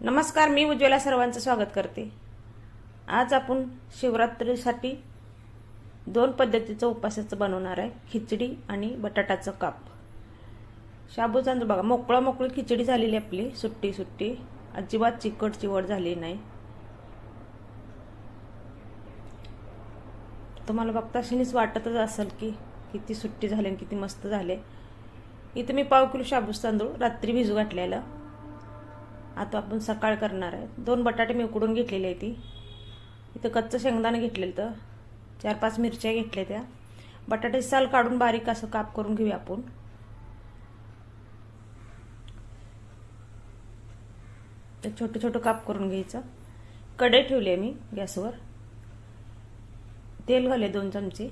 नमस्कार मी उज्ज्वला सर्वांचं स्वागत करते. आज आपण शिवरात्रीसाठी दोन पद्धतीचं उपासाचं बनवणार आहे. खिचडी आणि बटाटाचं काप. शाबू तांदूळ बघा मोकळं मोकळी खिचडी झालेली आपली सुट्टी सुट्टी. अजिबात चिकट चिवट झाली नाही. तुम्हाला बघता अशीच वाटतच असेल की किती सुट्टी झाली आणि किती मस्त झाले. इथं मी पाव किलो शाबूस तांदूळ रात्री भिजू घातलेलं. आता आपण सकाळ करणार आहे. दोन बटाटे मी उकडून घेतलेले आहे ती. इथं कच्चं शेंगदाणं घेतलेलं तर चार पाच मिरच्या घेतल्या त्या. बटाटे साल काढून बारीक असं काप करून घेऊया आपण. ते छोटं छोटं काप करून घ्यायचं. कढई ठेवली आहे मी गॅसवर. तेल घाले दोन चमचे.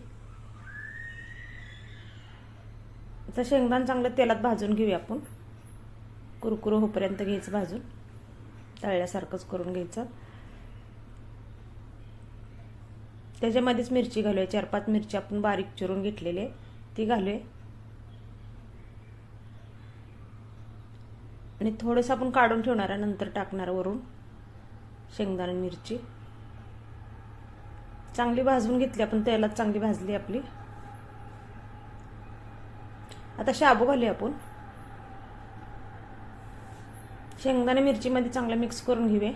तर शेंगदाण चांगलं तेलात भाजून घेऊया आपण. कुरकुरू होपर्यंत घ्यायचं भाजून. तळल्यासारखंच करून घ्यायचं. त्याच्यामध्येच मिरची घालूया. चार पाच मिरची आपण बारीक चिरून घेतलेली ती घालूया. आणि थोडंसं आपण काढून ठेवणार आहे नंतर टाकणार वरून शेंगदाणा मिरची. चांगली भाजून घेतली आपण तेलात चांगली भाजली आपली. आता शाबू घालूया आपण. शेंगदाणे मिरचीमध्ये चांगलं मिक्स करून घेऊया.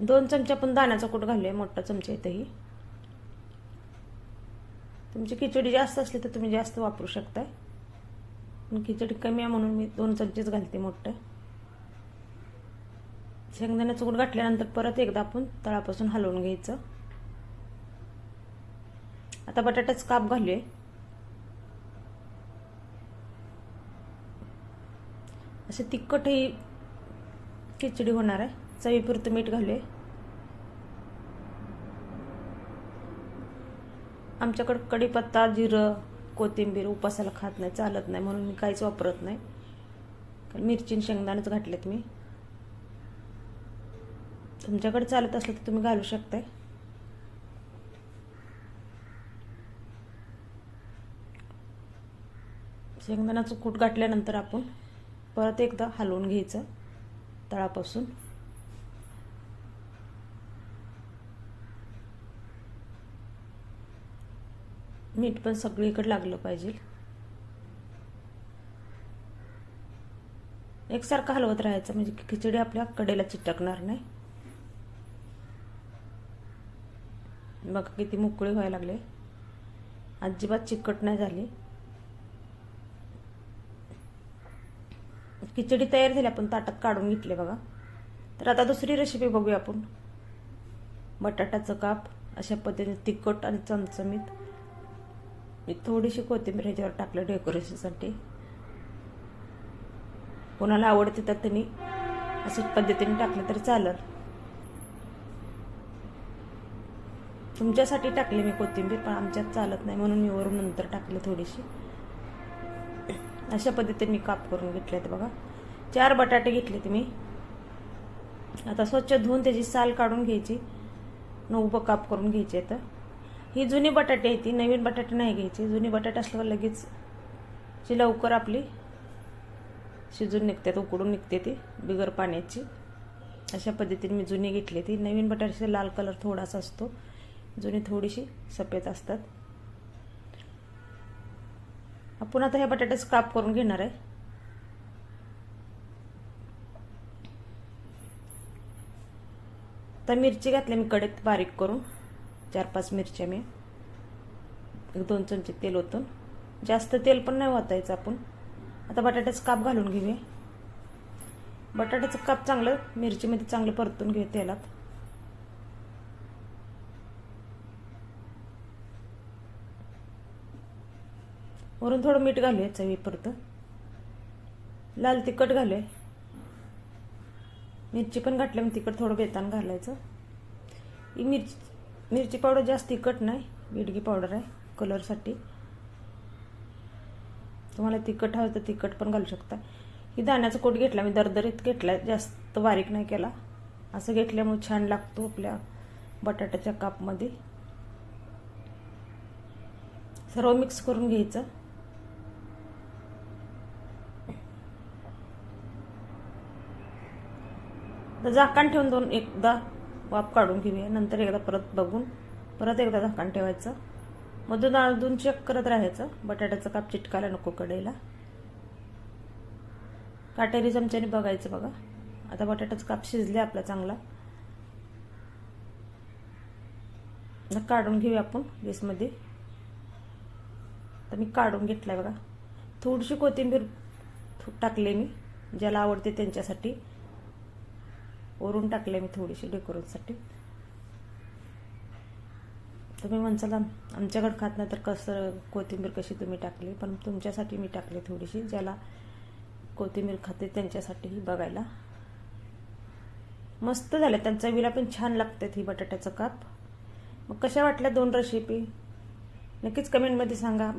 दोन चमचे आपण दाण्याचा कूट घालूया मोठा चमचा इथंही. तुमची खिचडी जास्त असली तर तुम्ही जास्त वापरू शकताय. पण खिचडी कमी आहे म्हणून मी दोन चमचेच घालते मोठं. शेंगदाण्याचं कूट घातल्यानंतर परत एकदा आपण तळापासून हलवून घ्यायचं. आता बटाट्याच काप घालूया. असे तिखटही खिचडी होणार आहे. चवीपुरतं मीठ घालूया. आमच्याकडं कढीपत्ता जिरं कोथिंबीर उपासाला खात नाही चालत नाही म्हणून मी काहीच वापरत नाही. कारण मिरची शेंगदाणेच घातलेत मी. तुमच्याकडे चालत असलं तर तुम्ही घालू शकताय. शेंगदाण्याचं कूट गाठल्यानंतर आपण परत एकदा हलवून घ्यायचं तळापासून. मीठ पण सगळीकडे लागलं पाहिजे. एकसारखं हलवत राहायचं म्हणजे खिचडी आपल्या कडेला चिटकणार नाही. बघा किती मोकळे व्हायला लागले. अजिबात चिकट नाही झाली. खिचडी तयार झाली आपण ताटात काढून घेतले बघा. तर आता दुसरी रेसिपी बघूया आपण. बटाट्याचं काप अशा पद्धतीने तिखट आणि चमचमीत. मी थोडीशी कोथिंबीर ह्याच्यावर टाकलं डेकोरेशनसाठी कोणाला आवडते तर त्यांनी अशाच पद्धतीने टाकलं तर चालेल. तुमच्यासाठी टाकले मी कोथिंबीर पण आमच्यात चालत नाही म्हणून मी वरून नंतर टाकले थोडीशी. अशा पद्धतीने मी काप करून घेतले बघा. चार बटाटे घेतले मी. आता स्वच्छ धुवून त्याची साल काढून घ्यायची. नऊ काप करून घ्यायची तर ही जुनी बटाटे आहे ती नवीन बटाटे नाही घ्यायची. जुनी बटाटे असल्यावर लगेच जी लवकर आपली शिजून निघते उकडून निघते ती बिगर पाण्याची. अशा पद्धतीने मी जुनी घेतली ती. नवीन बटाट्याचा लाल कलर थोडासा असतो. जुनी थोडीशी सफेद असतात. आपण आता हे बटाट्याचं काप करून घेणार आहे. आता मिरची घातल्या मी कडेत बारीक करून. चार पाच मिरच्या मी. एक दोन चमचे तेल ओतून. जास्त तेल पण नाही वाचायचं आपण. आता बटाट्याचं काप घालून घेऊया. बटाट्याचं काप चांगलं मिरचीमध्ये चांगलं परतून घेऊ तेलात. वरून थोडं मीठ घालूया चवीपुरतं लाल तिखट घालूया मिरची पण घातल्या मग तिखट थोडं बेतान घालायचं. ही मिरची मिरची पावडर जास्त तिखट नाही मिडगी पावडर आहे कलरसाठी. तुम्हाला तिखट हवं तर तिखट पण घालू शकता. ही दाण्याचा कोट घेतला मी दरदरीत घेतला जास्त बारीक नाही केला. असं घेतल्यामुळे छान लागतो आपल्या बटाट्याच्या कापमध्ये. सर्व मिक्स करून घ्यायचं. तर झाकण ठेवून दोन एकदा वाफ काढून घेऊया. नंतर एकदा परत बघून परत एकदा झाकण ठेवायचं. मधून अधून चेक करत राहायचं. बटाट्याचं काप चिटकायला नको कडेला काटेरी चमच्याने बघायचं बघा. आता बटाट्याचं काप शिजले आपला चांगला. काढून घेऊया आपण गॅसमध्ये. तर मी काढून घेतलाय बघा. थोडीशी कोथिंबीर टाकले मी. ज्याला आवडते त्यांच्यासाठी. वरून टाकले मी थोडीशी डेकोरेटसाठी तुम्ही म्हणसाल आमच्याकडे खात नाही तर कसं कोथिंबीर कशी तुम्ही टाकली? पण तुमच्यासाठी मी टाकली थोडीशी ज्याला कोथिंबीर खाते त्यांच्यासाठीही बघायला. मस्त झालं त्यांचा विला पण छान लागतात ही बटाट्याचं काप. मग कशा वाटल्या दोन रेसिपी नक्कीच कमेंटमध्ये सांगा.